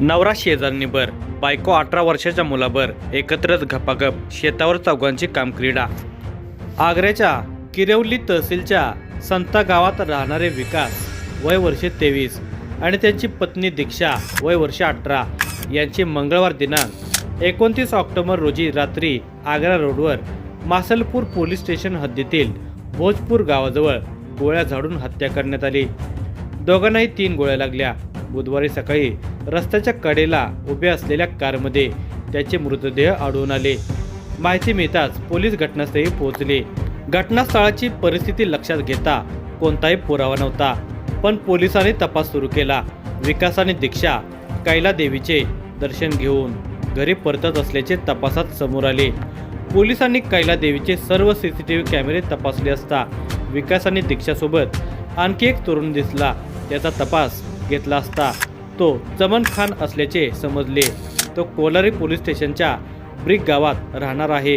नवरा शेजारणीबर बायको अठरा वर्षाच्या मुलाबर एकत्रच गपागप शेतावर चौघांची कामक्रीडा. आग्र्याच्या किरवली तहसीलच्या संता गावात राहणारे विकास वय वर्षे तेवीस आणि त्यांची पत्नी दीक्षा वय वर्ष अठरा यांची मंगळवार दिनांक एकोणतीस ऑक्टोबर रोजी रात्री आग्रा रोडवर मासलपूर पोलीस स्टेशन हद्दीतील भोजपूर गावाजवळ गोळ्या झाडून हत्या करण्यात आली. दोघांनाही तीन गोळ्या लागल्या. बुधवारी सकाळी रस्त्याच्या कडेला उभ्या असलेल्या कारमध्ये त्याचे मृतदेह आढळून आले. माहिती मिळताच पोलीस घटनास्थळी पोहोचले. घटनास्थळाची परिस्थिती लक्षात घेता कोणताही पुरावा नव्हता पण पोलिसांनी तपास सुरू केला. विकास आणि दीक्षा कैला देवीचे दर्शन घेऊन घरी परतत असल्याचे तपासात समोर आले. पोलिसांनी कैला देवीचे सर्व व्ही कॅमेरे तपासले असता विकास आणि दीक्षासोबत आणखी एक तरुण दिसला त्याचा तपास घेतला असता. तो चमन खान असल्याचे समजले. तो कोलारी पोलीस स्टेशनच्या ब्रिक गावात राहणार आहे.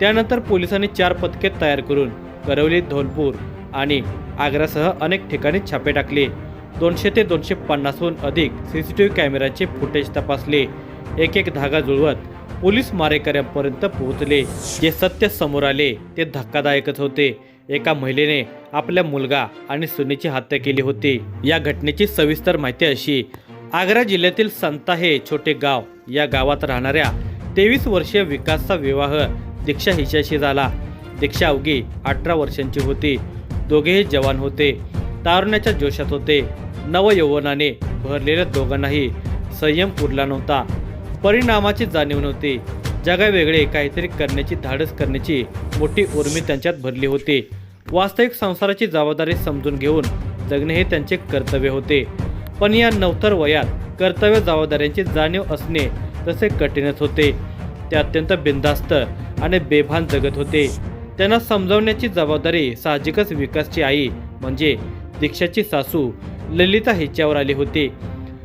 त्यानंतर पोलिसांनी चार पथके तयार करून करवली धौलपूर आणि आग्रासह अनेक ठिकाणी छापे टाकले. दोनशे ते दोनशे पन्नासहून अधिक सी सी टी व्ही कॅमेऱ्याचे फुटेज तपासले. एक एक धागा जुळवत पोलीस मारेकऱ्यांपर्यंत पोहोचले. जे सत्य समोर आले ते धक्कादायकच होते. एका महिलेने आपल्या मुलगा आणि सुनेची हत्या केली होती. या घटनेची सविस्तर माहिती अशी आग्रा जिल्ह्यातील संता हे छोटे गाव या गावात राहणाऱ्या तेवीस वर्षीय विकासचा विवाह दीक्षा हिच्याशी झाला. दीक्षा अवघी अठरा वर्षांची होती. दोघेही जवान होते. तारुण्याच्या जोशात होते. नवयौवनाने भरलेल्या दोघांनाही संयम उरला नव्हता. परिणामाची जाणीव नव्हती. जगावेगळे काहीतरी करण्याची धाडस करण्याची मोठी उर्मी त्यांच्यात भरली होती. वास्तविक संसाराची जबाबदारी समजून घेऊन जगणे हे त्यांचे कर्तव्य होते. पण या नवतर वयात कर्तव्य जबाबदाऱ्यांची जाणीव असणे तसे कठीणच होते. ते अत्यंत बिंदास्त आणि बेभान जगत होते. त्यांना समजावण्याची जबाबदारी साहजिकच विकासची आई म्हणजे दीक्षाची सासू ललिता हिच्यावर आली होती.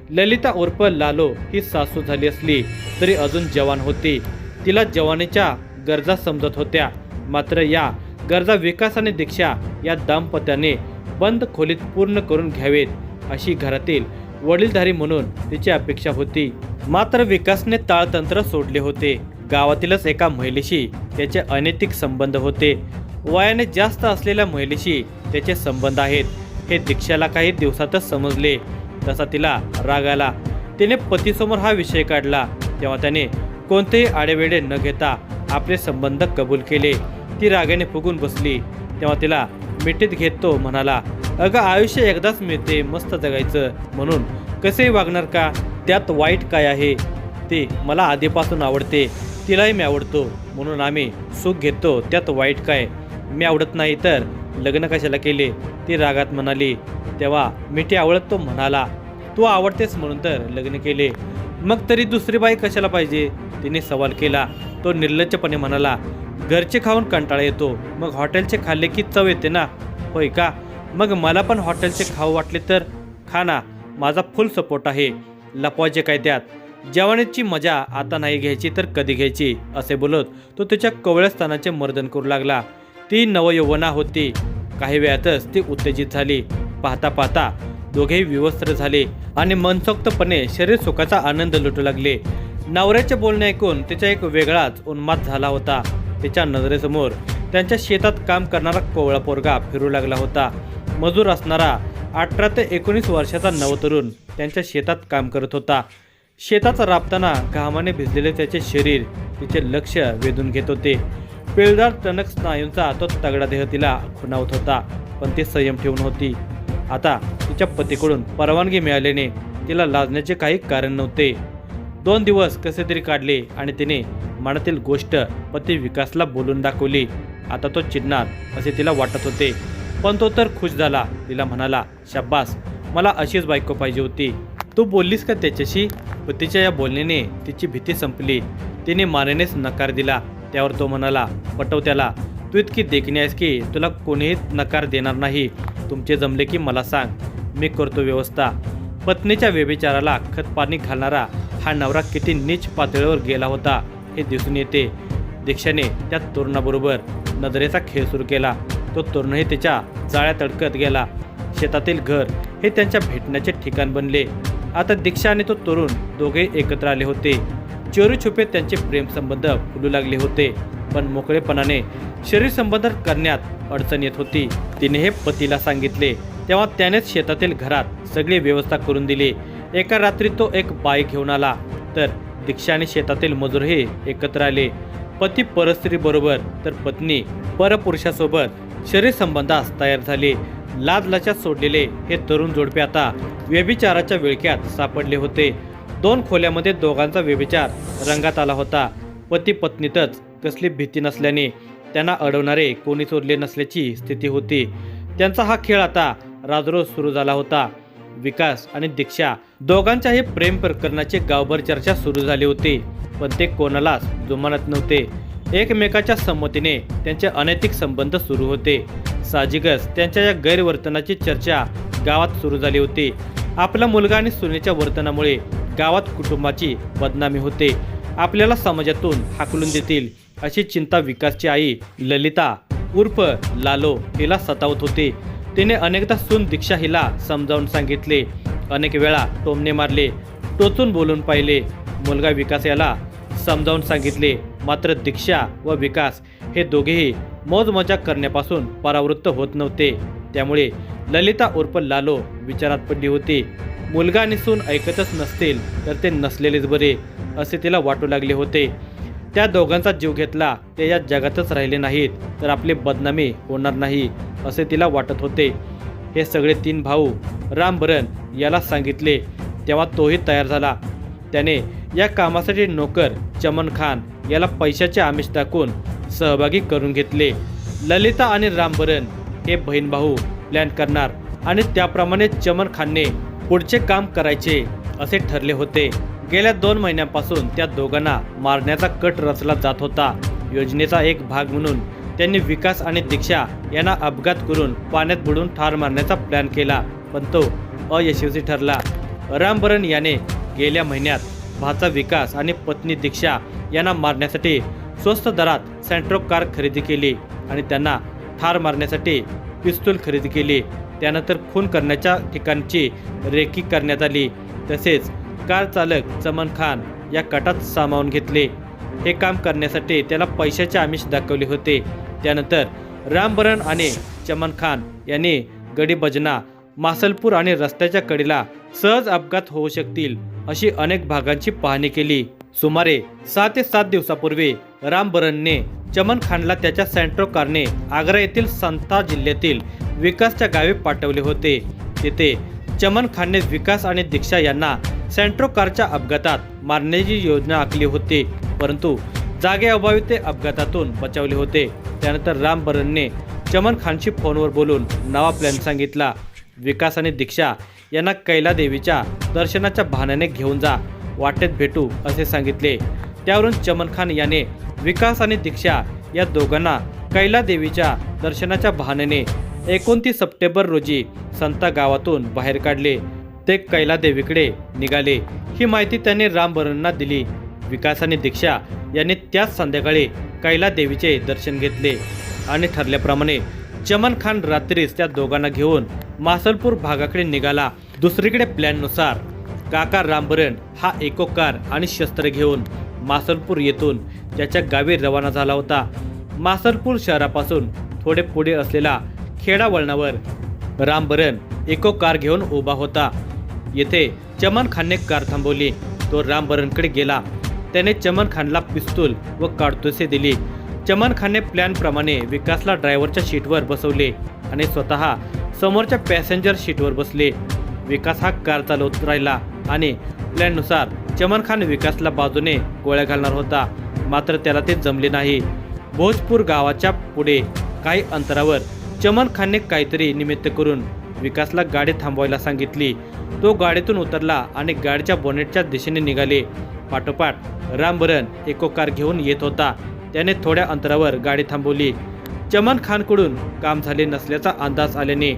ललिता उर्फ लालो ही सासू झाली असली तरी अजून जवान होती. तिला जवानीच्या गरजा समजत होत्या. मात्र या गरजा विकास आणि दीक्षा या दाम्पत्याने बंद खोलीत पूर्ण करून घ्यावेत. अशी घरातील वडीलधारी म्हणून तिची अपेक्षा होती. मात्र विकासने ताळतंत्र सोडले होते. गावातीलच एका महिलेशी त्याचे अनैतिक संबंध होते. वयाने जास्त असलेल्या महिलेशी त्याचे संबंध आहेत. हे दीक्षाला काही दिवसातच समजले. तसा तिला राग आला. तिने पतीसमोर हा विषय काढला. तेव्हा त्याने कोणतेही आडेवेडे न घेता आपले संबंध कबूल केले. ती रागाने फुगून बसली. तेव्हा तिला मिठीत घेत तो म्हणाला अगं आयुष्य एकदाच मिळते मस्त जगायचं. म्हणून कसेही वागणार का? त्यात वाईट काय आहे? ते मला आधीपासून आवडते. तिलाही मी आवडतो. म्हणून आम्ही सुख घेतो. त्यात वाईट काय? मी आवडत नाही तर लग्न कशाला केले? ती रागात म्हणाली तेव्हा मिठी आवडत तो म्हणाला तू आवडतेस म्हणून तर लग्न केले. मग तरी दुसरी बाई कशाला पाहिजे? तिने सवाल केला. तो निर्लज्जपणे म्हणाला घरचे खाऊन कंटाळा येतो. मग हॉटेलचे खाल्ले की चव येते ना? होय का? मग मला पण हॉटेलचे खाऊ वाटले तर खा ना. माझा फुल सपोर्ट आहे. लपवायचे काय त्यात? जेवणाची मजा आता नाही घ्यायची तर कधी घ्यायची? असे बोलत तो त्याच्या कवळस्थानाचे मर्दन करू लागला. ती नवयौवना होती. काही वेळातच ती उत्तेजित झाली. पाहता पाहता दोघेही विवस्त्र झाले आणि मनसोक्तपणे शरीर सुखाचा आनंद लुटू लागले. नवऱ्याचे बोलणे ऐकून तिचा एक वेगळाच उन्माद झाला होता. तिच्या नजरेसमोर त्यांच्या शेतात काम करणारा कोवळा पोरगा फिरू लागला होता. मजूर असणारा अठरा ते एकोणीस वर्षाचा नवतरुण त्यांच्या शेतात काम करत होता. शेतात राबताना घामाने भिजलेले त्याचे शरीर तिचे लक्ष वेधून घेत होते. पिळदार टणक स्नायूंचा तो तगडा देह तिला खुणावत होता पण ती संयम ठेवून होती. आता तिच्या पतीकडून परवानगी मिळाल्याने तिला लाजण्याचे काही कारण नव्हते. दोन दिवस कसे तरी काढले आणि तिने मनातील गोष्ट पती विकासला बोलून दाखवली. आता तो चिडणार असे तिला वाटत होते. पण तो तर खुश झाला. तिला म्हणाला शब्बास मला अशीच बायको पाहिजे होती. तू बोललीस का त्याच्याशी? पतीच्या या बोलण्याने तिची भीती संपली. तिने मानेनेच नकार दिला. त्यावर तो म्हणाला पटव त्याला. तू इतकी देखणी आहेस की तुला कोणीही नकार देणार नाही. तुमचे जमले की मला सांग. मी करतो व्यवस्था. पत्नीच्या व्यभिचाराला खतपाणी घालणारा हा नवरा किती नीच पातळीवर गेला होता हे दिसून येते. दीक्षाने त्या तरुणाबरोबर नजरेचा खेळ सुरू केला. तो तरुणही त्याच्या जाळ्यात अडकत गेला. शेतातील घर हे त्यांच्या भेटण्याचे ठिकाण बनले. आता दीक्षा आणि तो तरुण दोघे एकत्र आले होते. चोरी छुपे त्यांचे प्रेमसंबंध फुलू लागले होते. पण मोकळेपणाने शरीर संबंध करण्यात अडचण येत होती. तिने हे पतीला सांगितले. तेव्हा त्यानेच शेतातील घरात सगळी व्यवस्था करून दिली. एका रात्री तो एक बाई घेऊन आला. तर दीक्षा आणि शेतातील मजूरही एकत्र आले. पती परस्त्रीबरोबर तर पत्नी परपुरुषासोबत शरीर संबंधास तयार झाले. लाज लचात सोडलेले हे तरुण जोडपे आता व्यभिचाराच्या विळक्यात सापडले होते. दोन खोल्यामध्ये दोघांचा व्यभिचार रंगात आला होता. पती पत्नीतच कसली भीती नसल्याने त्यांना अडवणारे कोणीच उरले नसल्याची स्थिती होती. त्यांचा हा खेळ आता राजरोज सुरू झाला होता. विकास आणि दीक्षा दोघांच्याही प्रेम प्रकरणाची गावभर चर्चा सुरू झाली होती पण ते कोणालाच जुमानत नव्हते. एकमेकाच्या संमतीने त्यांचे अनैतिक संबंध सुरू होते. साहजिकच त्यांच्या या गैरवर्तनाची चर्चा गावात सुरू झाली होती. आपला मुलगा आणि सुनेच्या वर्तनामुळे गावात कुटुंबाची बदनामी होते. आपल्याला समाजातून हाकलून देतील अशी चिंता विकासची आई ललिता उर्फ लालो हिला सतावत होती. तिने अनेकदा सून दीक्षा हिला समजावून सांगितले. अनेक वेळा टोमने मारले टोचून बोलून पाहिले. मुलगा विकास याला समजावून सांगितले मात्र दीक्षा व विकास हे दोघेही मौजमजा करण्यापासून परावृत्त होत नव्हते. त्यामुळे ललिता उर्फ लालो विचारात पडली होती. मुलगा आणि सून ऐकतच नसतील तर ते नसलेलेच बरे असे तिला वाटू लागले होते. त्या दोघांचा जीव घेतला ते या जगातच राहिले नाहीत तर आपली बदनामी होणार नाही असे तिला वाटत होते. हे सगळे तीन भाऊ रामभरण याला सांगितले तेव्हा तोही तयार झाला. त्याने या कामासाठी नोकर चमन खान याला पैशाचे आमिष दाखवून सहभागी करून घेतले. ललिता आणि रामभरण हे बहीण भाऊ प्लॅन करणार आणि त्याप्रमाणे चमन खानने पुढचे काम करायचे असे ठरले होते. गेल्या दोन महिन्यांपासून त्या दोघांना मारण्याचा कट रचला जात होता. योजनेचा एक भाग म्हणून त्यांनी विकास आणि दीक्षा यांना अपघात करून पाण्यात बुडून ठार मारण्याचा प्लॅन केला पण तो अयशस्वी ठरला. रामबरण याने गेल्या महिन्यात भाचा विकास आणि पत्नी दीक्षा यांना मारण्यासाठी स्वस्त दरात सेंट्रो कार खरेदी केली आणि त्यांना ठार मारण्यासाठी पिस्तूल खरेदी केली. त्यानंतर खून करण्याच्या ठिकाणची रेकी करण्यात आली. तसेच कार चालक चमन खान या कटात सामावून घेतले. हे काम करण्यासाठी त्याला पैशाचे आमिष दाखवले होते. त्यानंतर रामबरण आणि चमन खान यांनी गडी बजना मासलपूर आणि रस्त्याच्या कडेला सहज अपघात होऊ शकतील अशी अनेक भागांची पाहणी केली. सुमारे सहा ते सात दिवसापूर्वी रामबरणने चमन खानला त्याच्या सेंट्रो कारने आग्रा येथील संता जिल्ह्यातील विकासच्या गावी पाठवले होते. तेथे चमन खानने विकास आणि दीक्षा यांना सेंट्रो कारच्या अपघातात मारण्याची योजना आखली होती परंतु जागेअभावी ते अपघातातून बचावले होते. त्यानंतर राम बरणने चमन खानशी फोनवर बोलून नवा प्लॅन सांगितला. विकास आणि दीक्षा यांना कैला देवीच्या दर्शनाच्या बहाण्याने घेऊन जा वाटेत भेटू असे सांगितले. त्यावरून चमन खान याने विकास आणि दीक्षा या दोघांना कैला देवीच्या दर्शनाच्या बहाण्याने एकोणतीस सप्टेंबर रोजी संता गावातून बाहेर काढले. ते कैला देवीकडे निघाले. ही माहिती त्यांनी रामबरनना दिली. विकास आणि दीक्षा यांनी त्याच संध्याकाळी कैला देवीचे दर्शन घेतले आणि ठरल्याप्रमाणे चमन खान रात्रीच त्या दोघांना घेऊन मासलपूर भागाकडे निघाला. दुसरीकडे प्लॅननुसार काका रामबरण हा एकोकार आणि शस्त्र घेऊन मासलपूर येथून त्याच्या गावी रवाना झाला होता. मासलपूर शहरापासून थोडे पुढे असलेला खेडा वळणावर रामबरन एकोकार घेऊन उभा होता. येथे चमन खानने कार थांबवली. तो रामबरणकडे गेला. त्याने चमन खानला पिस्तूल व काडतुसे दिली. चमन खानने प्लॅनप्रमाणे विकासला ड्रायव्हरच्या शीटवर बसवले आणि स्वतः समोरच्या पॅसेंजर शीटवर बसले. विकास हा कार चालवत राहिला आणि प्लॅननुसार चमन खान विकासला बाजूने गोळ्या घालणार होता. मात्र त्याला ते जमले नाही. भोजपूर गावाच्या पुढे काही अंतरावर चमन खानने काहीतरी निमित्त करून विकासला गाडी थांबवायला सांगितली. तो गाडीतून उतरला आणि गाडीच्या बोनेटच्या दिशेने निघाले. पाठोपाठ रामबरन एको कार घेऊन येत होता. त्याने थोड्या अंतरावर गाडी थांबवली. चमन खानकडून काम झाले नसल्याचा अंदाज आल्याने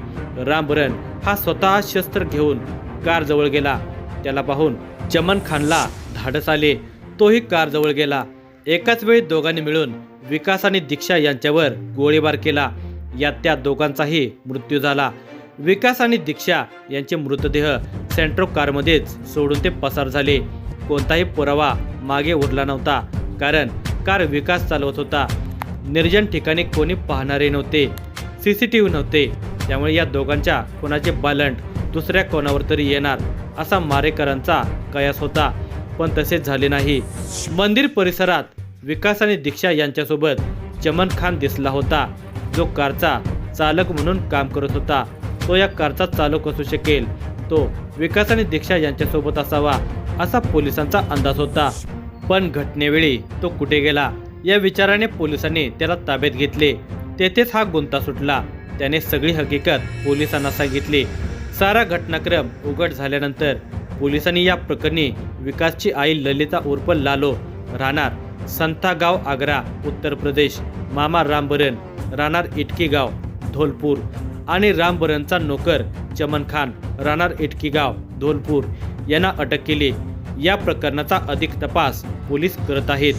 रामबरन हा स्वतः शस्त्र घेऊन कारजवळ गेला. त्याला पाहून चमन खानला धाडस आले. तोही कारजवळ गेला. एकाच वेळी दोघांनी मिळून विकास आणि दीक्षा यांच्यावर गोळीबार केला. यात त्या दोघांचाही मृत्यू झाला. विकास आणि दीक्षा यांचे मृतदेह सेंट्रो कारमध्येच सोडून ते पसार झाले. कोणताही पुरावा मागे उरला नव्हता कारण कार विकास चालवत होता. निर्जन ठिकाणी कोणी पाहणारे नव्हते सी सी टी व्ही नव्हते. त्यामुळे या दोघांच्या कोणाचे बालंट दुसऱ्या कोणावर तरी येणार असा मारेकरांचा कयास होता पण तसेच झाले नाही. मंदिर परिसरात विकास आणि दीक्षा यांच्यासोबत चमन खान दिसला होता जो कारचा चालक म्हणून काम करत होता. तो या कारचा चालक असू शकेल. तो विकास आणि दीक्षा यांच्यासोबत असावा असा पोलिसांचा अंदाज होता. पण घटनेवेळी तो कुठे गेला? या विचाराने पोलिसांनी त्याला ताब्यात घेतले. तेथेच हा गुंता सुटला. त्याने सगळी हकीकत पोलिसांना सांगितली. सारा घटनाक्रम उघड झाल्यानंतर पोलिसांनी या प्रकरणी विकासची आई ललिता उर्फ लालो राहणार संथागाव आग्रा उत्तर प्रदेश मामा रामबरन राहणार इटकी गाव धोलपूर. आणि रामबरनचा नोकर चमन खान राहणार इटकीगाव धोलपूर यांना अटक केली. या प्रकरणाचा अधिक तपास पोलीस करत आहेत.